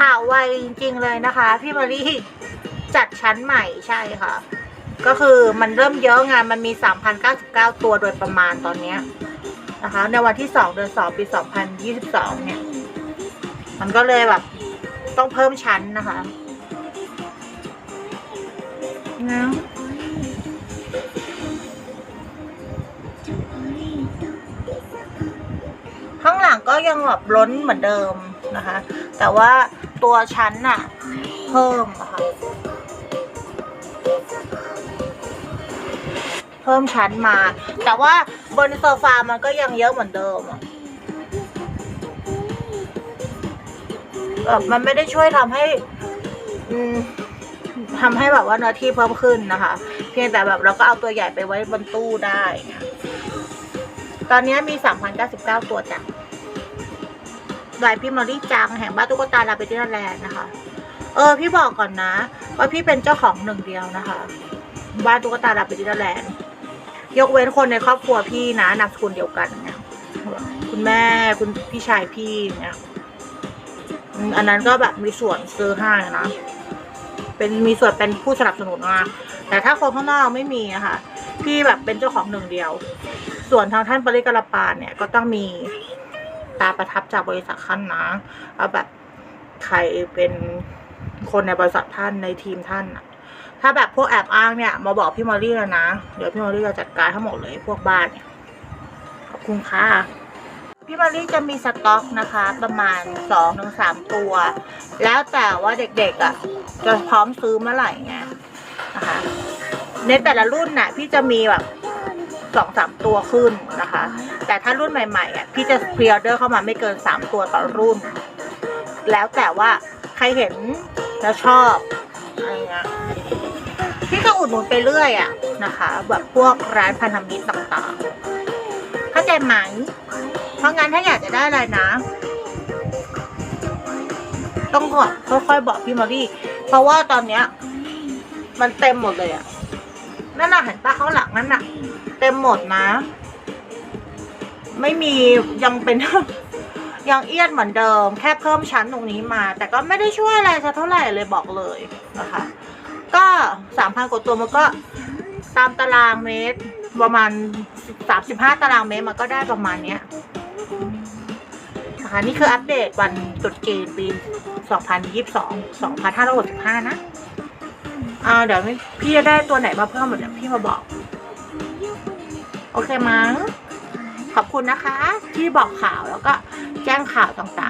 ข่าวไวจริง ๆ เลยนะคะ พี่มารีจัดชั้นใหม่ใช่ค่ะ ก็คือมันเริ่มเยอะงานมันมี 3,099 ตัวโดยประมาณตอนนี้นะคะ ในวันที่ 2 เดือน 2 ปี 2022 เนี่ย มันก็เลยแบบ ต้องเพิ่มชั้นนะคะนะข้างหลังก็ยังแบบล้นเหมือนเดิมนะคะ แต่ว่า ตัวชั้นน่ะ เพิ่มอะค่ะเพิ่มชั้นมา แต่ว่าบนโซฟามันก็ยังเยอะเหมือนเดิมอะแบบมันไม่ได้ช่วยทำให้ทำให้แบบว่าเนื้อที่เพิ่มขึ้นนะคะ เพียงแต่แบบเราก็เอาตัวใหญ่ไปไว้บนตู้ได้ ตอนนี้มี 3,099 ตัวจ้ะ ลายพี่มอรี่จังแห่งบ้านตุ๊กตาลาเปตินแลนด์นะคะ เออ พี่บอกก่อนนะ ว่าพี่เป็นเจ้าของหนึ่งเดียวนะคะ บ้านตุ๊กตาลาเปตินแลนด์ยกเว้นคนในครอบครัวพี่นะนามสกุลเดียวกันเนี่ยคุณแม่คุณพี่ชายพี่เนี่ยอันนั้นก็แบบมีส่วนซื้อให้นะ เป็นมีส่วนเป็นผู้สนับสนุนมาแต่ถ้าคนข้างนอกไม่มีอะค่ะพี่แบบเป็นเจ้าของหนึ่งเดียว ส่วนทางท่านปริกรปาเนี่ยก็ต้องมี ตาประทับจากบริษัทท่านนะว่าแบบใครเป็นคนในบริษัทท่านในทีมท่านอะถ้าแบบพวกแอบอ้างเนี่ยมาบอกพี่มอรี่แล้วนะ เดี๋ยวพี่มอรี่จะจัดการทั้งหมดเลยพวกบ้านเนี่ยขอบคุณค่ะพี่มอรี่จะมีสต็อกนะคะ ประมาณสองถึงสามตัว แล้วแต่ว่าเด็กๆอะจะพร้อมซื้อเมื่อไหร่ไงนะคะในแต่ละรุ่นน่ะ พี่จะมีแบบ สองสามตัวขึ้นนะคะ แต่ถ้ารุ่นใหม่ๆอะพี่จะพรีออเดอร์เข้ามาไม่เกินสามตัวต่อรุ่น แล้วแต่ว่าใครเห็นแล้วชอบอะไรเงี้ยพี่ก็อุดหนุนไปเรื่อยอะนะคะ แบบพวกร้านพันธมิตรต่างๆ เข้าใจไหมเพราะงั้นถ้าอยากจะได้อะไรนะ ต้องก่อนค่อยๆบอกพี่มอรี่เพราะว่าตอนเนี้ย มันเต็มหมดเลยอะ นั่นน่ะเห็นปะข้างหลังนั่นน่ะ เต็มหมดนะ ไม่มียังเป็น ยังเอียดเหมือนเดิม แค่เพิ่มชั้นตรงนี้มา แต่ก็ไม่ได้ช่วยอะไรสักเท่าไหร่เลยบอกเลยนะคะ ก็สามพันกว่าตัวมันก็ตามตารางเมตร ประมาณสามสิบห้าตารางเมตรมันก็ได้ประมาณเนี้ยนะคะนี่คืออัปเดตวันตรุษจีนปี 2022 2565 นะ อ่าเดี๋ยวพี่จะได้ตัวไหนมาเพิ่มเดี๋ยวพี่มาบอก โอเคมั้งขอบคุณนะคะ ที่บอกข่าวแล้วก็แจ้งข่าวต่างๆ